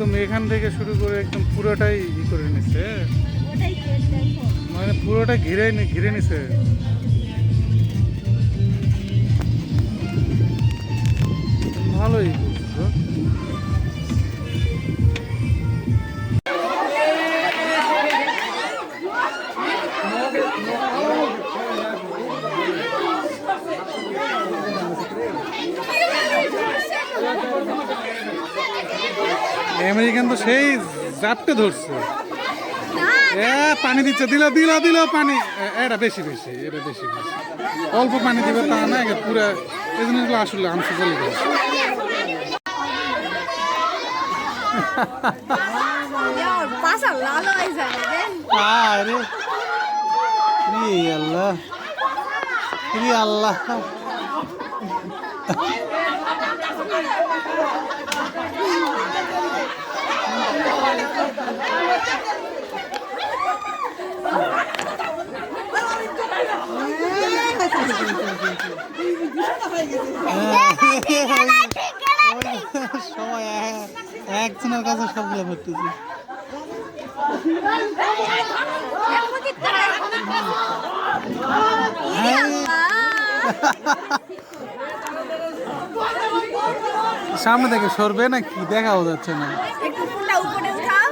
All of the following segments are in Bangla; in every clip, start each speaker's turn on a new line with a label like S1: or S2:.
S1: একদম এখান থেকে শুরু করে একদম পুরোটাই ই করে
S2: দেখো।
S1: মানে পুরোটা ঘিরে ঘিরে নিছে। ভালোই। আমেরিকান তো সেই জাপটে ধরছে। পানি দিচ্ছে। দিল দিল দিল পানি। এটা বেশি বেশি, এটা বেশি বেশি। অল্প পানি দিবে তা না পুরো এই জিনিসগুলো আসলে আমসে চলে রে আল্লাহ আল্লাহ। সবাই এক- একজনের কাছে সবগুলো ভর্তিছে সামনে থেকে সরবে না কি দেখাও যাচ্ছে না
S2: একটু ফুলটা উপরে উঠাও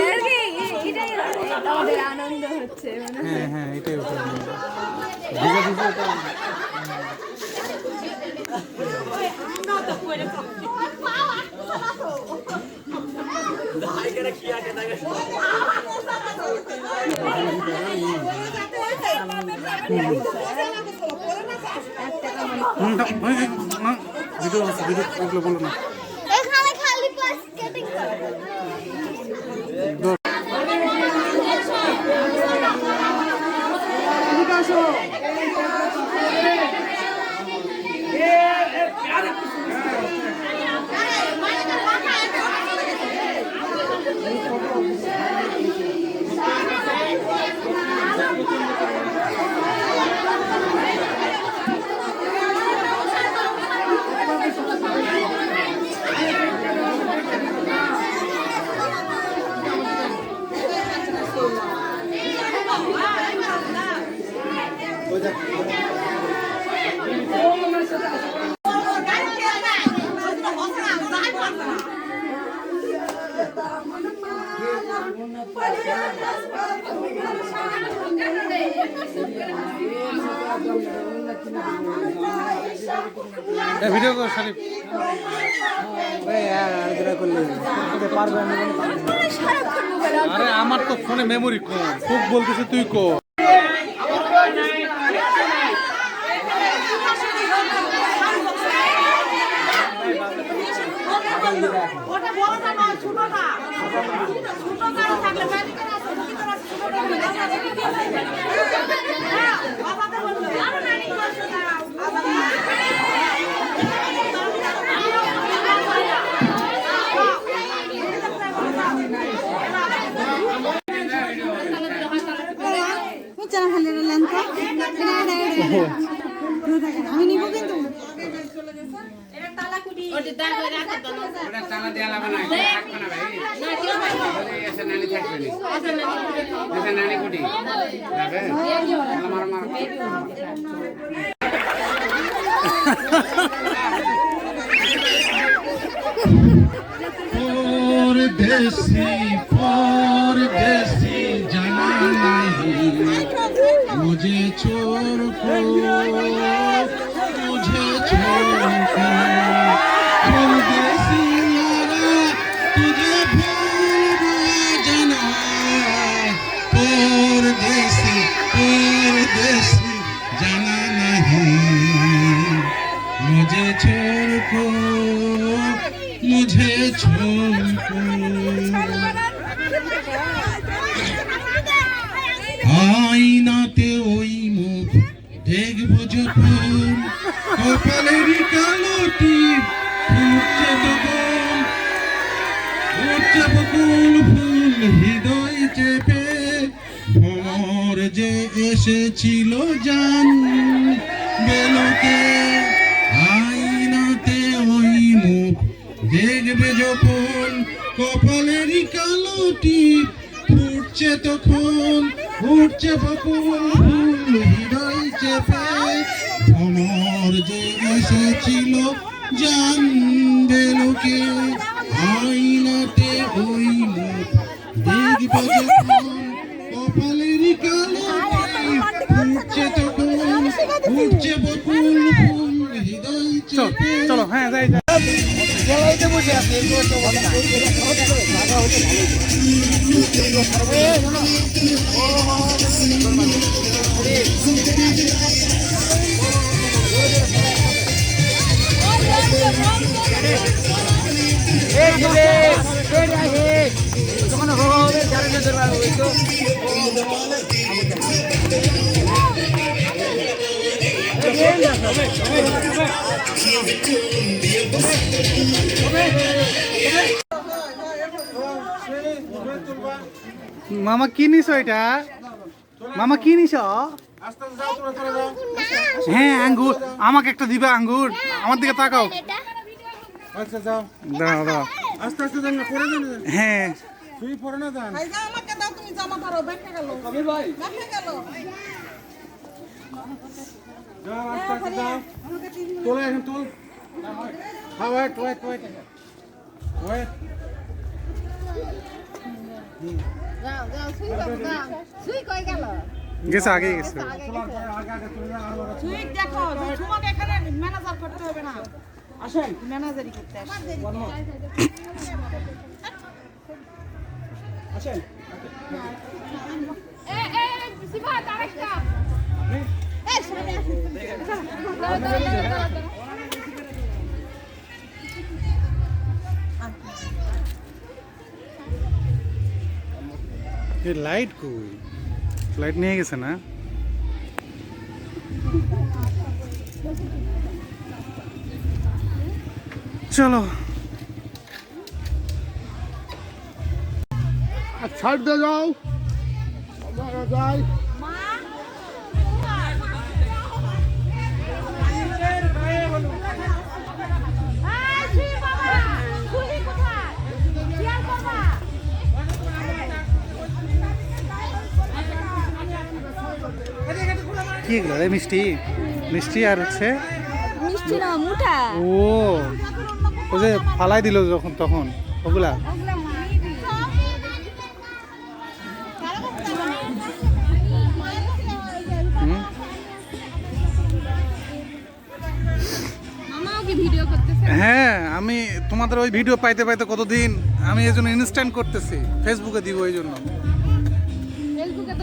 S2: এর কি? এটাই আমাদের আনন্দ হচ্ছে মানে
S1: হ্যাঁ হ্যাঁ এটাই উঠে ভিজে ভিজে এটা হুম, দাও, ওই, ওই, না, ভিডিও আছে, ভিডিও বলো না ভিডিও আরে আমার তো ফোনে মেমোরি কম। খুব বলতেছে তুই কো
S3: ওটা বড়টা নয় ছোটটা ছোটটা থাকলে ব্যাটিকের ওটা দাঁড়
S2: করে রাখো তো।
S4: ওটা তালা দেয়া লাগবে না রাখবে না ভাই। না কি ভাই এসে নানি থাকবে না। এসে নানি এসে নানি কুটি। যাবে? আমার মার
S5: দেশি পর দেশি জানা নাই। মুঝে চোর কো বেশি জানা নাহি মুঝে ছোড় মুঝে ছোড় এসেছিল জান, বেলোকে আইনাতে ওই মুখ। দেখবে যখন কপালেরই কালোটি ফুটছে তখন উঠছে বকুল হৃদয় চেপে ভ্রমর যে এসেছিল জানবে লোকে আইনাতে ওই হৃদয়
S1: চলো হ্যাঁ যাই যাই। মামা কি নিছ এটা? মামা কি নিছ? হ্যাঁ আঙ্গুর। আমাকে একটা দিবে আঙ্গুর। আমার দিকে তাকাও।
S6: আচ্ছা আস্তে আস্তে
S1: হ্যাঁ।
S6: তুই
S3: দাও
S6: আস্তে তোলে এখন তোল। হ্যাঁ ওয়েট ওয়েট ওয়েট। ওয়েট।
S2: যাও যাও সুই কই যাও। সুই কই গেল?
S1: গেছে আগে গেছে
S3: দেখো তোমাকে এখানে ম্যানেজার করতে হবে না। আসেন ম্যানেজারই করতে আসেন।
S6: আসেন
S2: এ এ সিবা তারেকটা এ সামনে আসো দাও দাও দাও দাও
S1: এ কি এগুলো? রে মিষ্টি। মিষ্টি আর হচ্ছে
S2: মিষ্টি না মুঠা।
S1: ও ও যে ফালাই দিল যখন তখন ওগুলা? হ্যাঁ আমি তোমাদের ওই ভিডিও পাইতে পাইতে কতদিন আমি এই জন্য ইনস্ট্যান্ট করতেছি ফেসবুকে দিব এই জন্য।
S2: ফেসবুকে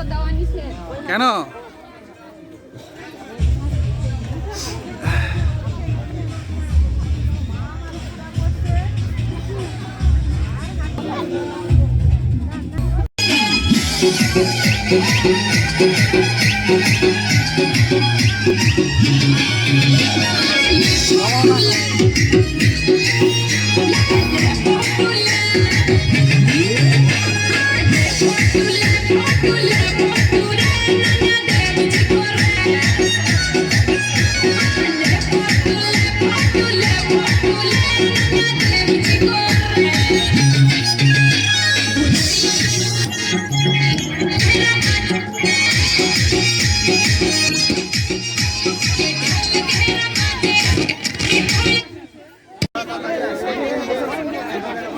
S2: তো দেওয়া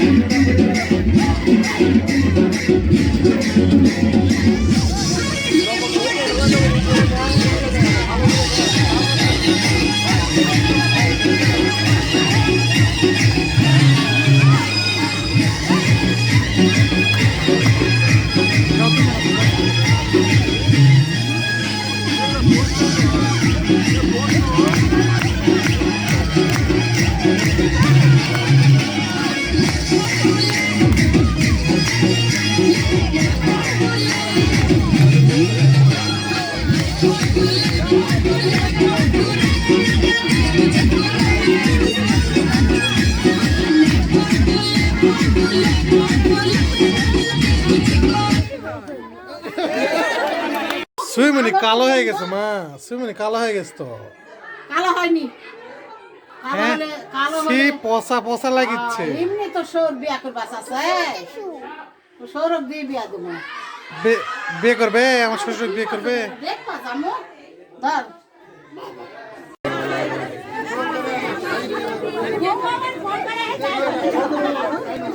S7: Thank you.
S1: সুইমনি কালো হয়ে গেছে মা। সুইমনি কালো হয়ে গেছে তো।
S3: কালো হয়নি।
S1: হ্যাঁ সে
S3: হলে
S1: পচা পচা লাগিচ্ছে।
S3: এমনি তো সৌর বিয়া করবা সৌরভ দিয়ে বিয়া দেবো।
S1: বে- বিয়ে করবে? আমার শ্বশুর বিয়ে করবে?
S3: দেখবা জামু। ধর।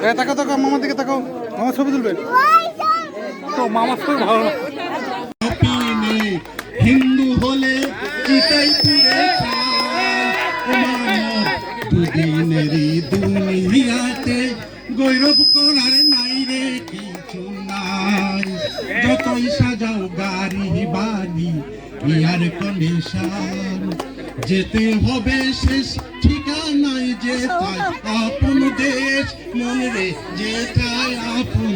S1: এ, তাকাও তাকাও, মামার দিকে তাকাও। মামা ছবি তুলবে? তো মামা ছবি ভালো
S5: হিন্দু হলে গৌরব করার নাই রে কিছু নাই। যতই সাজাও গাড়ি, বাড়ি, ইয়ার কন্ডিশন যেতে হবে শেষ ঠিকানায় যেটাই আপন দেশ, মনে রে যেটাই আপন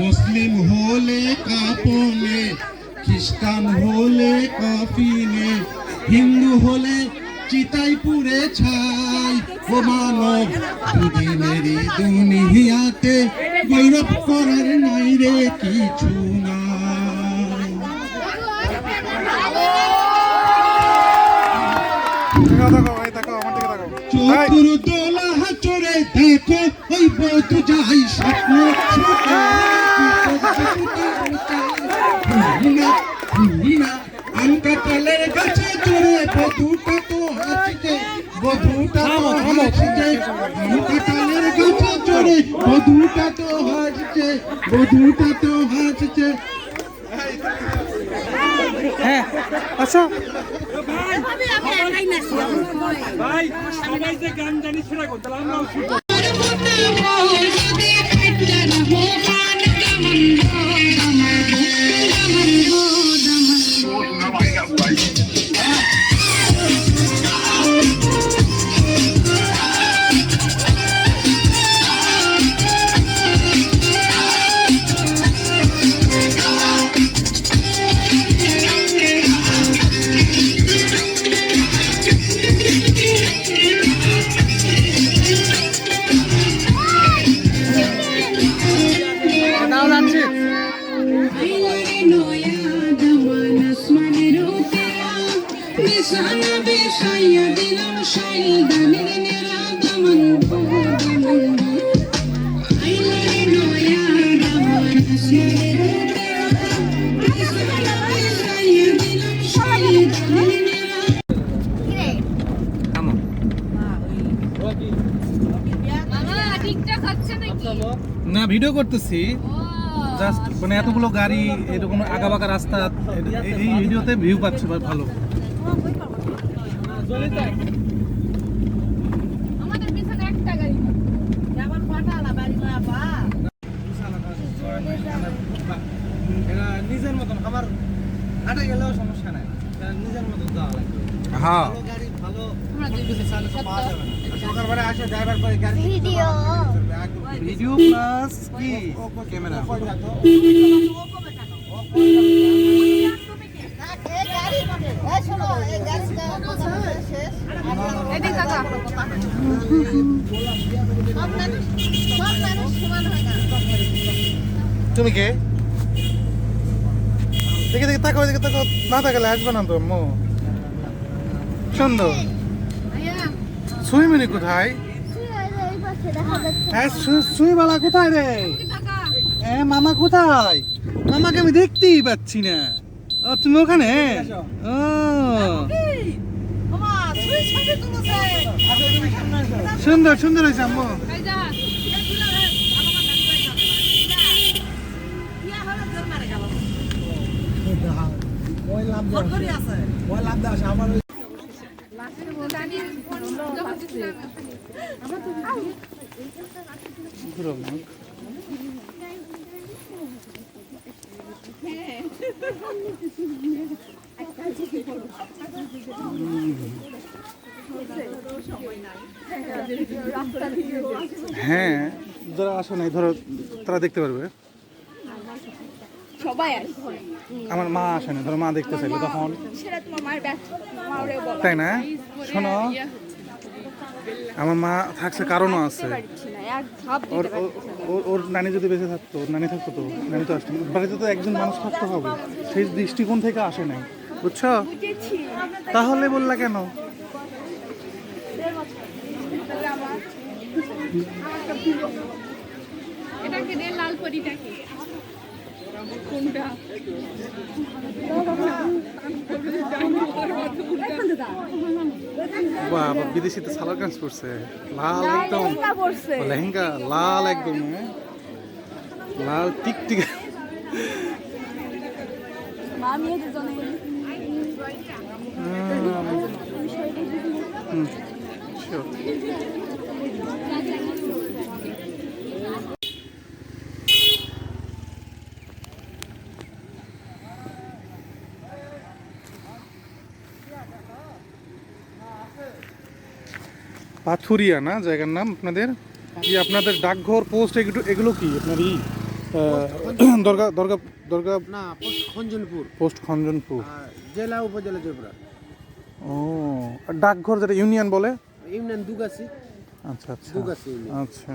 S5: মুসলিম হলে কাপনে, খ্রিস্টান হলে কফিনে, হিন্দু হলে চিতাই পুরে ছাই। ও মানব দুদিনেরই দুনিয়াতে গৌরব করার নাই রে কিছু নাই।
S1: তাকাও
S5: চতুর দোলা চড়ে দেখো ওই বধু যাই স্বপ্ন আমকা কালের গাছে চড়ে বধুটা তো হাসছে বধুটা তো হাসছে আমকা গাছে চড়ে বধুটা তো হাসছে বধুটা তো হাসছে।
S1: হ্যাঁ আচ্ছা
S6: ভাই সবাই যে গান জানি সেটা করতে আমরাও
S1: না ভিডিও করতেছি। জাস্ট মানে এতগুলো গাড়ি, এরকম আঁকাবাঁকা রাস্তা এ- এই ভিডিওতে ভিউ পাচ্ছে, ভালো।
S2: আমাদের পিছনে একটা গাড়ি
S3: যেমন পাঠালা বাড়ি না বা
S6: নিজের মতন আমার হাঁটে গেলেও সমস্যা নাই নিজের মতন যাওয়া লাগবে
S1: হ্যাঁ
S6: গাড়ি ভালো
S2: আমরা দুই পিছনে চালে
S6: পাওয়া যাবে না সরকার আসে ড্রাইভার করে গাড়ি
S2: ভিডিও
S1: ভিডিও প্লাস কি ক্যামেরা তুমি কে? দেখে দেখে তাকাও দেখে তাকাও। না তাকালে আসবে না তো আম্মু সুন্দর। সুইমিনি কোথায়? হ্যাঁ সুইবালা কোথায় রে? এ মামা কোথায়? মামাকে আমি দেখতেই পাচ্ছি না। ও তুমি ওখানে? ও। সুন্দর সুন্দর হয়েছে আম্মু।
S2: ভাই যা
S3: ইয়া হলো জোর মারে গেল
S6: ওই লাভ
S3: ফোন করে আছে
S6: ওই লাভ দাস আমার ওই
S2: দাঁড়িয়ে যখন দিছিলাম
S1: হ্যাঁ যারা আসে নাই ধরো তারা দেখতে পারবে।
S2: সবাই
S1: আমার মা আসে না ধরো মা দেখতে চাইলে তখন। তাই না? শোনো আমার মা থাকছে কারণও আছে। ওর ও- ও- ওর নানি যদি বেঁচে থাকতো ওর নানি থাকতো তো নানি তো আসতো বাড়িতে তো একজন মানুষ থাকতে হবে সেই দৃষ্টিকোণ থেকে আসে নাই বুঝছ? তাহলে বললা কেন?
S2: এটাকে লাল পরিটাকে কোনটা?
S1: বাবা বিদেশিতে সালোয়ার কাজ করছে। লাল একদম। লেহেঙ্গা লাল একদম হ্যাঁ? লাল টিকটিক। হুম পাথুরিয়া না? জায়গার নাম আপনাদের? কি আপনাদের ডাকঘর পোস্ট এগুলো এগুলো কি? আপনার ই দরগা দরগা দরগা?
S6: না পোস্ট খঞ্জনপুর।
S1: পোস্ট খঞ্জনপুর।
S6: জেলা উপজেলা জয়পুরা
S1: ও আর ডাকঘর যেটা ইউনিয়ন বলে?
S6: ইউনিয়ন দুগাছি।
S1: আচ্ছা আচ্ছা।
S6: দুগাছি
S1: আচ্ছা।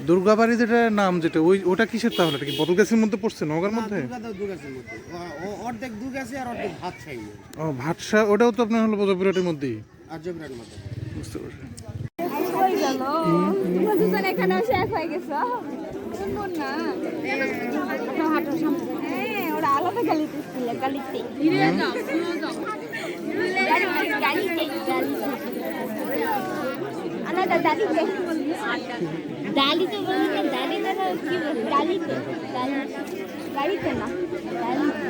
S1: দুর্গাবাড়ি যেটা নাম যেটা ওই ওটা কিসের তাহলে? এটা কি বদলগাছির মধ্যে পড়ছে নগর মধ্যে?
S6: অর্ধেক দুগাছি আর অর্ধেক ভাত
S1: ও ভাটসা ওটাও তো আপনার হলো বজবিরাটের মধ্যেই।
S6: আর জয়পুরার মধ্যে।
S1: বুঝতে পারছি।
S2: এখানে এসে হয়ে গেছে না ওরা আলাদা গালিতে ছিল গালিতে ধীরে যাও
S8: আলাদা দালিতে দালিতে বলি না দালিতে না কি বলি দালিতে দালি- গাড়িতে না। দালিতে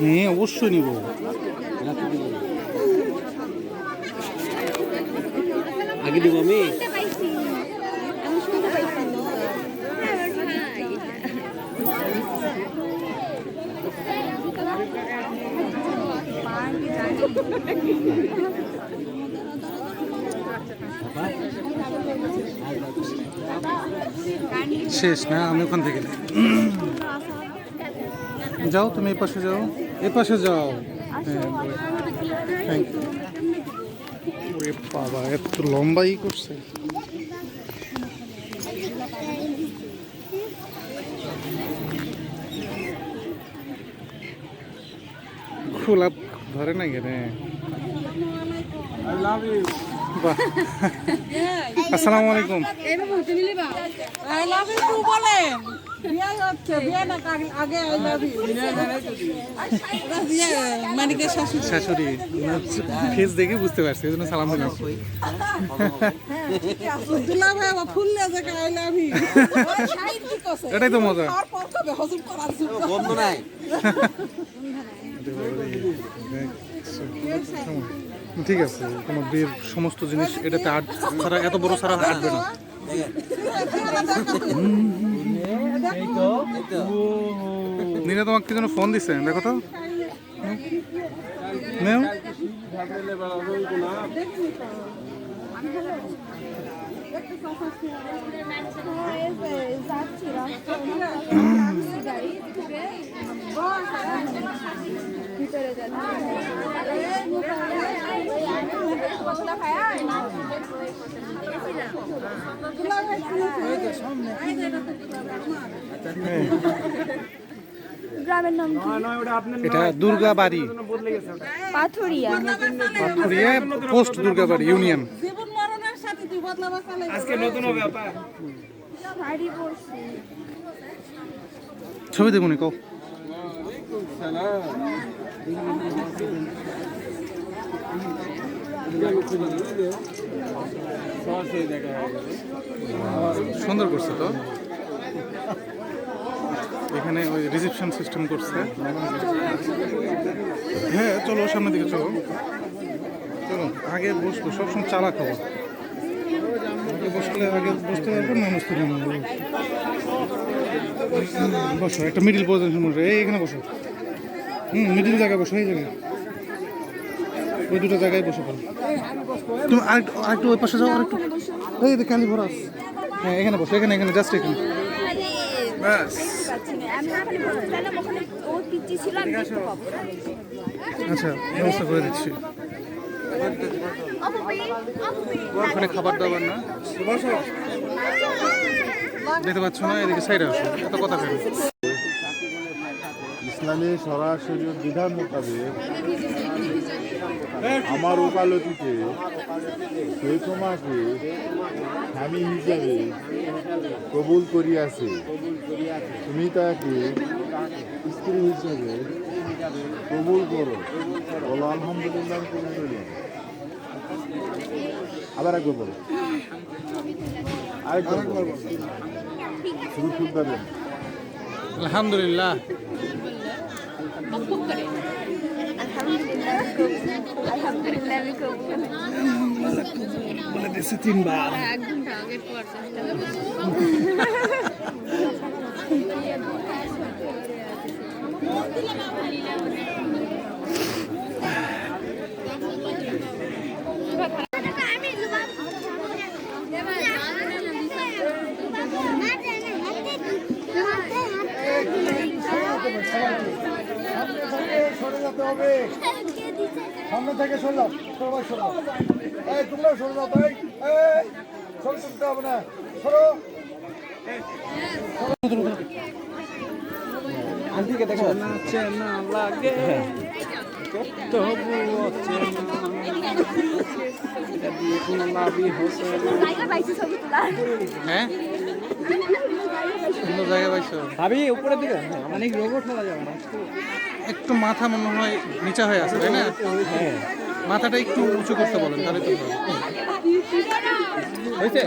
S1: হ্যাঁ অবশ্যই নিব।
S6: আগে দেবো আমি
S8: শুনতে পাইছি আমি শুনতে পাইছি
S1: শেষ, না? আমি ওখান থেকে যাও তুমি, এই পাশে যাও। এই পাশে যাও। থ্যাংক ইউ বাবা, এত লম্বাই করছে। খোলা, ধরে না কেন
S6: আই লাভ ইউ
S1: আসসালামু আলাইকুম।
S3: আই লাভ ইউ বলেন বিয়ে হচ্ছে বিয়ে না কার- আগে আই লাভ ইউ। শাশুড়ি।
S1: ফেস দেখে বুঝতে পারছি এই জন্য সালাম দিলাম
S3: দুলা ভাই আবার ফুল নিয়ে যায় আই লাভ
S1: এটাই তো মজা।
S6: বন্ধু নাই।
S1: ঠিক আছে, কোনো বিয়ের সমস্ত জিনিস এটাতে আট ছাড়া এত বড় ছাড়া আটবে না। নিনা তোমাকে কি যেন ফোন দিছে, দেখো তো। নেও।
S8: কি?
S1: এটা
S6: বদলে গেছে ওটা।
S8: পাথুরিয়া।
S1: পাথুরিয়া পোস্ট দুর্গা বাড়ি ইউনিয়ন
S6: আজকে নতুন হবে আপা।
S1: ছবি দেখুন কও সুন্দর করছে তো। এখানে ওই রিসেপশন সিস্টেম করছে। হ্যাঁ চলো সামনের দিকে চলো। চলো, আগে বসবো, সবসময় চালা খাব। আগে বসলে, আগে বসতে পারব, না বসতে পারব? বসো, একটা মিডিল পজিশন এই, এখানে বসো। হুম মিডিল জায়গায় বসো এই জায়গায়। ওই দুটো জায়গায় বসে পড়ো তুমি আরেকটু আরেকটু ওই পাশে যাও আরেকটু। এই যে কালি ভরাস হ্যাঁ এখানে বসো এখানে এখানে জাস্ট এখানে। আচ্ছা ব্যবস্থা করে দিচ্ছি। ওখানে খাবার দাবার না? দেখতে পাচ্ছ না? এদিকে সাইডে আসো। এত কথা কেন?
S9: ইসলামী সরাসরি বিধান মোতাবেক আমার ওকালতিতে সে তোমাকে স্বামী হিসাবে কবুল করিয়াছে। তুমি তাকে স্ত্রী হিসাবে কবুল করো। বলো আলহামদুলিল্লাহ কবুল করলাম আবার একবার বলো। আরেকবার বলো। শুধু শুনতে
S1: আলহামদুলিল্লাহ।
S8: আলহামদুলিল্লাহ আমি খুব
S1: বলে দিচ্ছে তিনবার
S9: সরে যেতে হবে সামনে থেকে সরে যাও সবাই সরে। যাও এই তোমরা সরে যাও তাই এই সরে তুলতে হবে না সরো।
S6: আন্টিকে দেখো। লাগে দিয়ে কোনো লাভই হচ্ছে
S1: হ্যাঁ? সুন্দর জায়গা পাইছো
S6: ভাবি উপরের দিকে। অনেক রোবট হওয়া যাবে না?
S1: একটু মাথা মনে হয় নিচা হয়ে আছে তাই না? মাথাটা একটু উঁচু করতে বলেন তাহলে তো।
S6: হয়েছে?